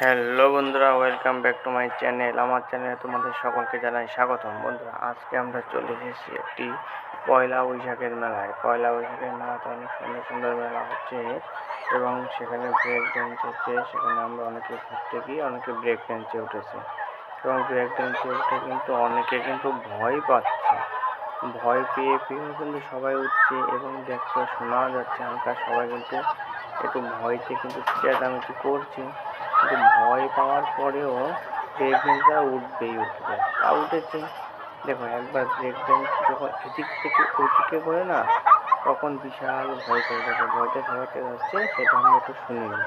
Hello বন্ধুরা, welcome back to my channel. আমার চ্যানেলে তোমাদের সকলকে জানাই স্বাগতম। বন্ধুরা, আজকে আমরা চলে এসেছি একটি পয়লা বৈশাখের মেলায়। পয়লা বৈশাখের মেলাতে অনেক সুন্দর সুন্দর মেলা হচ্ছে এবং সেখানে ব্রেক ড্যান্স হচ্ছে। সেখানে আমরা অনেকে ঘুরতে গিয়ে অনেকে ব্রেক ড্যান্সে উঠেছে। এবং ব্রেক ড্যান্সে উঠে কিন্তু অনেকে কিন্তু ভয় পাচ্ছে। ভয় পেয়ে পেয়েও কিন্তু সবাই উঠছে এবং দেখছ, শোনা যাচ্ছে হালকা সবাই কিন্তু একটু ভয়তে কিন্তু চেঁচামেচি করছে। ভয় পাওয়ার পরেও ব্রেক ড্যান্সটা উঠবেই উঠবে। তা উঠেছে। দেখো, একবার ব্রেক যখন এদিক থেকে ওদিকে করে না, তখন বিশাল ভয় পেয়ে যাবে। ভয়টা সবাইতে হচ্ছে সেটা আমরা একটু শুনে নিই।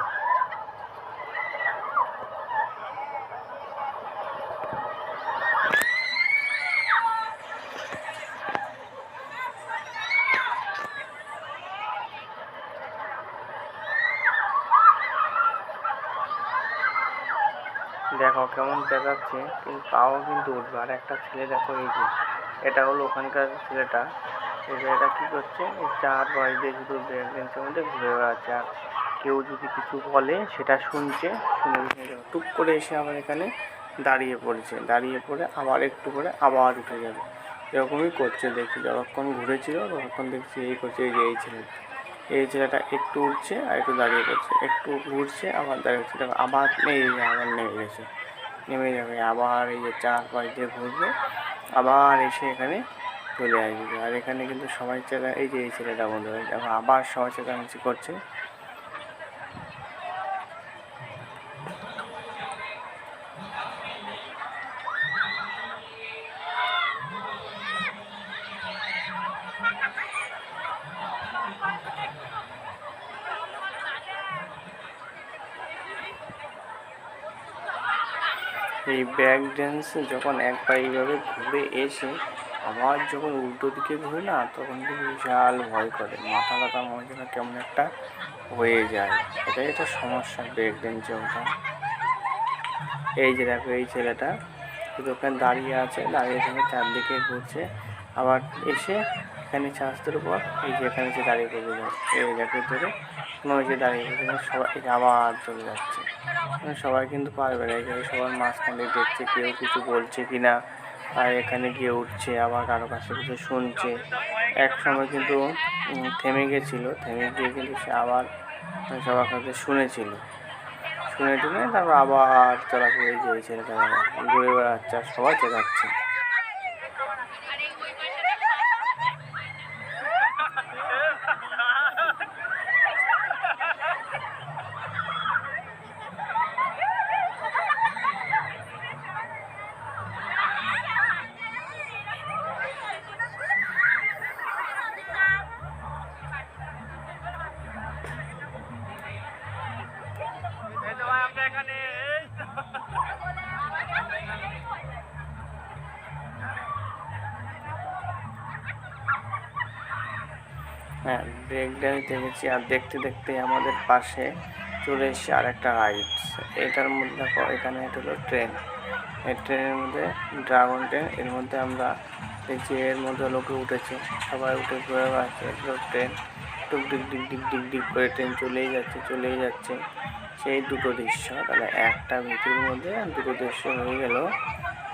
দেখো কেমন দেখাচ্ছে, কিন্তু তাও কিন্তু উঠবে। আর একটা ছেলে দেখো এই যে, এটা হলো ওখানকার ছেলেটা। এই এটা কী করছে, এই চার দিয়ে শুধু ব্রেক মধ্যে ঘুরে বেড়াচ্ছে। আর কেউ যদি কিছু বলে, সেটা শুনছে, শুনে শুনে টুক করে এসে আবার এখানে দাঁড়িয়ে পড়েছে। দাঁড়িয়ে পড়ে আবার একটু করে আবার উঠে যাবে। এরকমই করছে, দেখি যতক্ষণ ঘুরেছিল ততক্ষণ দেখছি এই করছে, এই যে এই ছেলেটা। এই ছেলেটা একটু উঠছে আর একটু দাঁড়িয়ে পড়ছে। একটু ঘুরছে, আবার দাঁড়িয়ে হচ্ছে দেখো, আবার নেই আবার নেমে গেছে। নেমে যাবে, আবার এই যে চার পাঁচ দিয়ে ঘুরবে, আবার এসে এখানে চলে আসবে। আর এখানে কিন্তু সবাই চেলা, এই যে এই ছেলেটা বন্ধু, দেখো, আবার সবাই চেঁচামেচি করছে। এই ব্যাক ড্যান্স যখন এক পা এইভাবে ঘুরে এসে আবার যখন উল্টো দিকে ঘুরে না, তখন কিন্তু বিশাল ভয় করে। মাথা ব্যথা মনে যেন কেমন একটা হয়ে যায়। এটাই একটা সমস্যা ব্যাক ড্যান্সে ওঠা। এই যে দেখো, এই ছেলেটা শুধু ওখানে দাঁড়িয়ে আছে, দাঁড়িয়ে থেকে চারদিকে ঘুরছে। আবার এসে এখানে চাষদের পর এই যে এখানে যে দাঁড়িয়ে পড়বে এই দেখে ধরে কোনো যে দাঁড়িয়ে পড়বে সবাই আবার চলে যাচ্ছে। মানে সবাই কিন্তু পারবে না এখানে সবার মাঝখানে দেখছে কেউ কিছু বলছে কি না আর এখানে গিয়ে উঠছে, আবার কারও কাছে কিছু শুনছে। এক সময় কিন্তু থেমে গেছিল, থেমে গিয়ে কিন্তু সে আবার সবার কাছে শুনেছিল। শুনে টুনে তারপর আবার চলাচল যে এই ছেলেটা ঘুরে বেড়াচ্ছে, আর সবাই চেঁচাচ্ছে। হ্যাঁ ব্রেক ড্যান্স দেখেছি, আর দেখতে দেখতে আমাদের পাশে চলে এসেছে আর একটা রাইডস। এটার মধ্যে দেখো, এখানে এটা হলো ট্রেন। এই ট্রেনের মধ্যে ড্রাগন ট্রেন, এর মধ্যে আমরা দেখছি এর মধ্যে লোকে উঠেছে। সবাই উঠে ঘুরে বেড়াচ্ছে এটা হলো ট্রেন। টুক ডিক ডিক ডিক ডিক ডিক করে ট্রেন চলেই যাচ্ছে চলেই যাচ্ছে। সেই দুটো দৃশ্য, তাহলে একটা ভিডিওর মধ্যে দুটো দৃশ্য হয়ে গেল।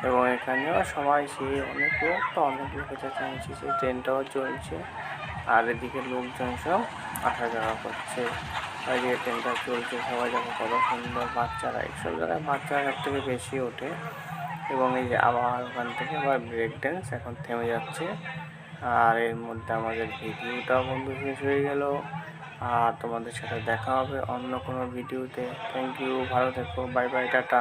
এবং এখানেও সবাই সেই অনেক লোক, তো অনেক লোক চেঁচামেচি সেই ট্রেনটাও চলছে। আর এদিকে লোকজন সব আসা যাওয়া করছে। আর যে ট্রেনটা চলছে, সবাই দেখো কত সুন্দর বাচ্চারা এইসব জায়গায় বাচ্চারা সব থেকে বেশি ওঠে। এবং এই যে আবার ওখান থেকে আবার ব্রেক ড্যান্স এখন থেমে যাচ্ছে। আর এর মধ্যে আমাদের ভিডিওটাও বন্ধু শেষ হয়ে গেল। আর তোমাদের সাথে দেখা হবে অন্য কোনো ভিডিওতে। থ্যাংক ইউ ভালো থেকো বাই বাই টাটা।